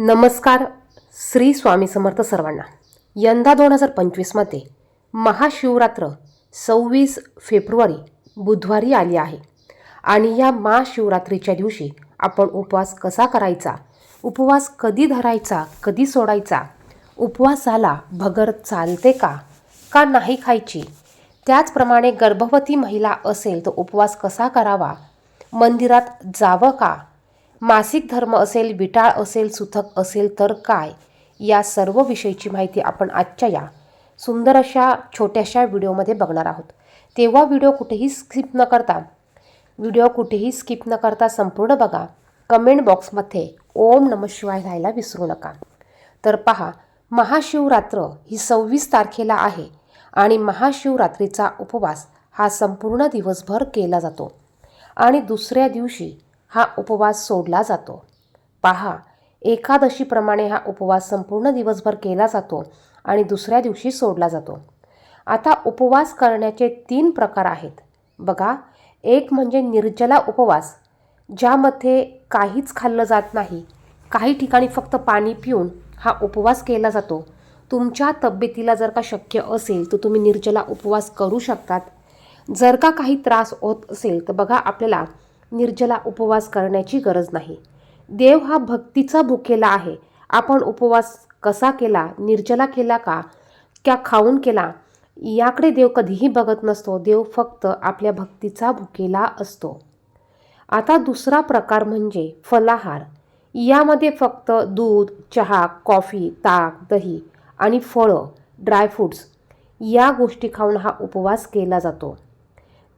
नमस्कार श्री स्वामी समर्थ सर्वांना. यंदा दोन हजार पंचवीसमध्ये महाशिवरात्र सव्वीस फेब्रुवारी बुधवारी आली आहे. आणि या महाशिवरात्रीच्या दिवशी आपण उपवास कसा करायचा उपवास कधी धरायचा कधी सोडायचा उपवासाला भगर चालते का का नाही खायची त्याचप्रमाणे गर्भवती महिला असेल तर उपवास कसा करावा मंदिरात जावं का मासिक धर्म असेल विटाळ असेल सुथक असेल तर काय? या सर्व विषयीची माहिती आपण आजच्या या सुंदर अशा छोट्याशा व्हिडिओमध्ये बघणार आहोत. तेव्हा व्हिडिओ कुठेही स्किप न करता व्हिडिओ कुठेही स्किप न करता संपूर्ण बघा. कमेंट बॉक्समध्ये ओम नम शिवाय लिहायला विसरू नका. तर पहा महाशिवरात्र ही सव्वीस तारखेला आहे आणि महाशिवरात्रीचा उपवास हा संपूर्ण दिवसभर केला जातो. आणि दुसऱ्या दिवशी हा उपवास सोडला जातो. पहा एकादशीप्रमाणे हा उपवास संपूर्ण दिवसभर केला जातो आणि दुसऱ्या दिवशी सोडला जातो. आता उपवास करण्याचे तीन प्रकार आहेत. बघा एक म्हणजे निर्जला उपवास ज्यामध्ये काहीच खाल्लं जात नाही. काही ठिकाणी फक्त पाणी पिऊन हा उपवास केला जातो. तुमच्या तब्येतीला जर का शक्य असेल तर तुम्ही निर्जला उपवास करू शकतात. जर का काही त्रास होत असेल तर बघा आपल्याला निर्जला उपवास करण्याची गरज नाही. देव हा भक्तीचा भुकेला आहे. आपण उपवास कसा केला निर्जला केला का क्या खाऊन केला याकडे देव कधीही बघत नसतो. देव फक्त आपल्या भक्तीचा भुकेला असतो. आता दुसरा प्रकार म्हणजे फलाहार. यामध्ये फक्त दूध चहा कॉफी ताक दही आणि फळं ड्रायफ्रूट्स या गोष्टी खाऊन हा उपवास केला जातो.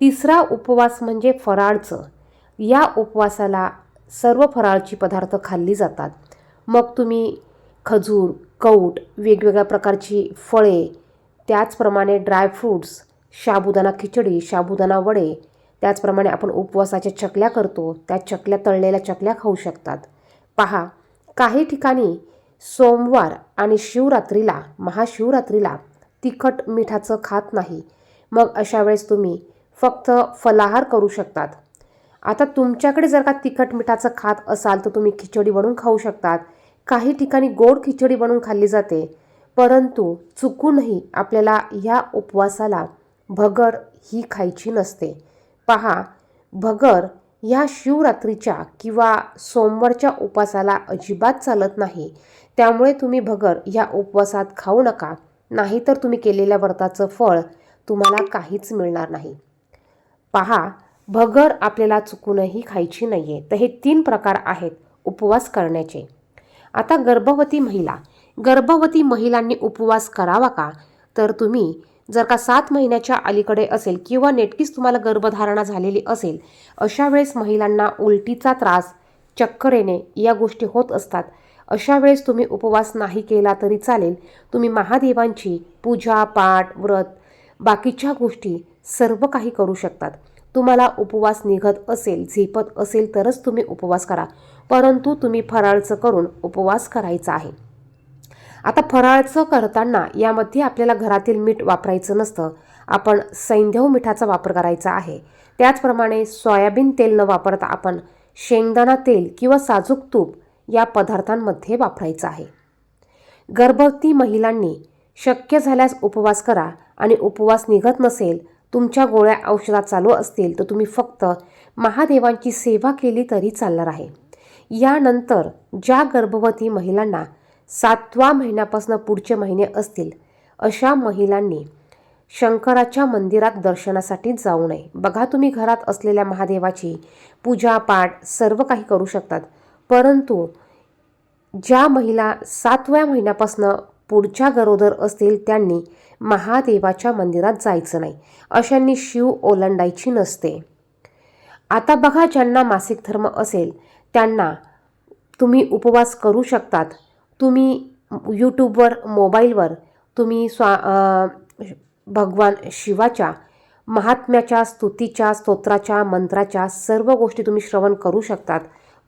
तिसरा उपवास म्हणजे फराळचं. या उपवासाला सर्व फराळची पदार्थ खाल्ली जातात. मग तुम्ही खजूर कौट वेगवेगळ्या प्रकारची फळे त्याचप्रमाणे ड्रायफ्रूट्स साबुदाणा खिचडी साबुदाणा वडे त्याचप्रमाणे आपण उपवासाच्या चकल्या करतो त्या चकल्या तळलेल्या चकल्या खाऊ शकतात. पहा काही ठिकाणी सोमवार आणि शिवरात्रीला महाशिवरात्रीला तिखट मिठाचं खात नाही. मग अशा वेळेस तुम्ही फक्त फलाहार करू शकतात. आता तुमच्याकडे जर का तिखट मिठाचं खात असाल तर तुम्ही खिचडी बनवून खाऊ शकतात. काही ठिकाणी गोड खिचडी बनवून खाल्ली जाते. परंतु चुकूनही आपल्याला ह्या उपवासाला भगर ही खायची नसते. पहा भगर ह्या शिवरात्रीच्या किंवा सोमवारच्या उपवासाला अजिबात चालत नाही. त्यामुळे तुम्ही भगर ह्या उपवासात खाऊ नका. नाहीतर तुम्ही केलेल्या व्रताचं फळ तुम्हाला काहीच मिळणार नाही. पहा भगर आपल्याला चुकूनही खायची नाही आहे तर हे तीन प्रकार आहेत उपवास करण्याचे. आता गर्भवती महिला. गर्भवती महिलांनी उपवास करावा का? तर तुम्ही जर का सात महिन्याच्या अलीकडे असेल किंवा नेटकीच तुम्हाला गर्भधारणा झालेली असेल अशा वेळेस महिलांना उलटीचा त्रास चक्कर येणे या गोष्टी होत असतात. अशा वेळेस तुम्ही उपवास नाही केला तरी चालेल. तुम्ही महादेवांची पूजा पाठ व्रत बाकीच्या गोष्टी सर्व काही करू शकतात. तुम्हाला उपवास निघत असेल झेपत असेल तरच तुम्ही उपवास करा. परंतु तुम्ही फराळचं करून उपवास करायचा आहे. आता फराळचं करताना यामध्ये आपल्याला घरातील मीठ वापरायचं नसतं. आपण सैंधव मिठाचा वापर करायचा आहे. त्याचप्रमाणे सोयाबीन तेल न वापरता आपण शेंगदाणा तेल किंवा साजूक तूप या पदार्थांमध्ये वापरायचं आहे. गर्भवती महिलांनी शक्य झाल्यास उपवास करा आणि उपवास निघत नसेल तुमच्या गोळ्या औषधात चालू असतील तर तुम्ही फक्त महादेवांची सेवा केली तरी चालणार आहे. यानंतर ज्या गर्भवती महिलांना सातवा महिन्यापासून पुढचे महिने असतील अशा महिलांनी शंकराच्या मंदिरात दर्शनासाठी जाऊ नये. बघा तुम्ही घरात असलेल्या महादेवाची पूजा पाठ सर्व काही करू शकतात. परंतु ज्या महिला सातव्या महिन्यापासून पुढच्या गरोदर असतील त्यांनी महादेवाच्या मंदिरात जायचं नाही. अशांनी शिव ओलांडायची नसते. आता बघा ज्यांना मासिक धर्म असेल त्यांना तुम्ही उपवास करू शकतात. तुम्ही यूट्यूबवर मोबाईलवर तुम्ही स्वा भगवान शिवाच्या महात्म्याच्या स्तुतीच्या स्तोत्राच्या मंत्राच्या सर्व गोष्टी तुम्ही श्रवण करू शकतात.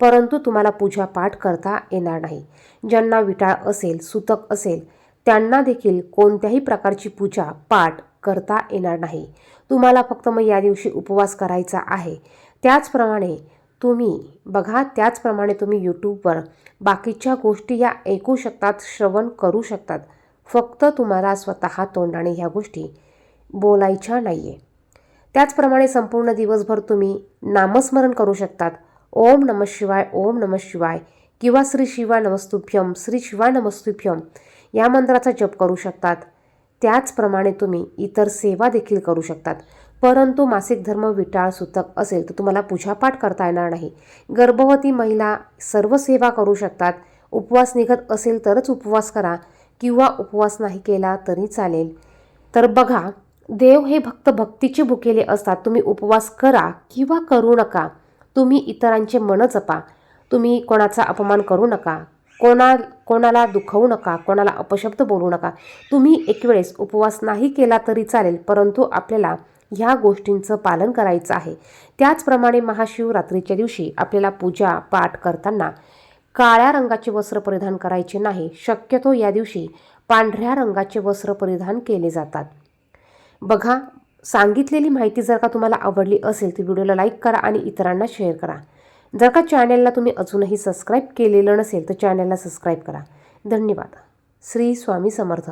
परंतु तुम्हाला पूजा पाठ करता येणार नाही. ज्यांना विटाळ असेल सुतक असेल त्यांना देखील कोणत्याही प्रकारची पूजा पाठ करता येणार नाही. तुम्हाला फक्त मग या दिवशी उपवास करायचा आहे. त्याचप्रमाणे तुम्ही बघा त्याचप्रमाणे तुम्ही यूट्यूबवर बाकीच्या गोष्टी या ऐकू शकतात श्रवण करू शकतात. फक्त तुम्हाला स्वतः तोंडाने ह्या गोष्टी बोलायच्या नाही आहे त्याचप्रमाणे संपूर्ण दिवसभर तुम्ही नामस्मरण करू शकतात. ओम नम शिवाय ओम नम शिवाय. किंवा श्री शिवाय नमस्तुभ्यम श्री शिवाय नमस्तुभ्यम या मंत्राचा जप करू शकतात. त्याचप्रमाणे तुम्ही इतर सेवा देखील करू शकतात. परंतु मासिक धर्म विटाळ सुतक असेल तर तुम्हाला पूजापाठ करता येणार नाही. गर्भवती महिला सर्व सेवा करू शकतात. उपवास निघत असेल तरच उपवास करा किंवा उपवास नाही केला तरी चालेल. तर बघा देव हे भक्त भक्तीचे भुकेले असतात. तुम्ही उपवास करा किंवा करू नका. तुम्ही इतरांचे मन जपा. तुम्ही कोणाचा अपमान करू नका. कोणा कोणाला दुखवू नका. कोणाला अपशब्द बोलू नका. तुम्ही एक वेळेस उपवास नाही केला तरी चालेल परंतु आपल्याला ह्या गोष्टींचं पालन करायचं आहे. त्याचप्रमाणे महाशिवरात्रीच्या दिवशी आपल्याला पूजा पाठ करताना काळ्या रंगाचे वस्त्र परिधान करायचे नाही. शक्यतो या दिवशी पांढऱ्या रंगाचे वस्त्र परिधान केले जातात. बघा सांगितलेली माहिती जर का तुम्हाला आवडली असेल तर व्हिडिओला लाईक करा आणि इतरांना शेअर करा. जर का चॅनेलला तुम्ही अजूनही सबस्क्राईब केलेलं नसेल तर चॅनेलला सबस्क्राईब करा. धन्यवाद. श्री स्वामी समर्थ.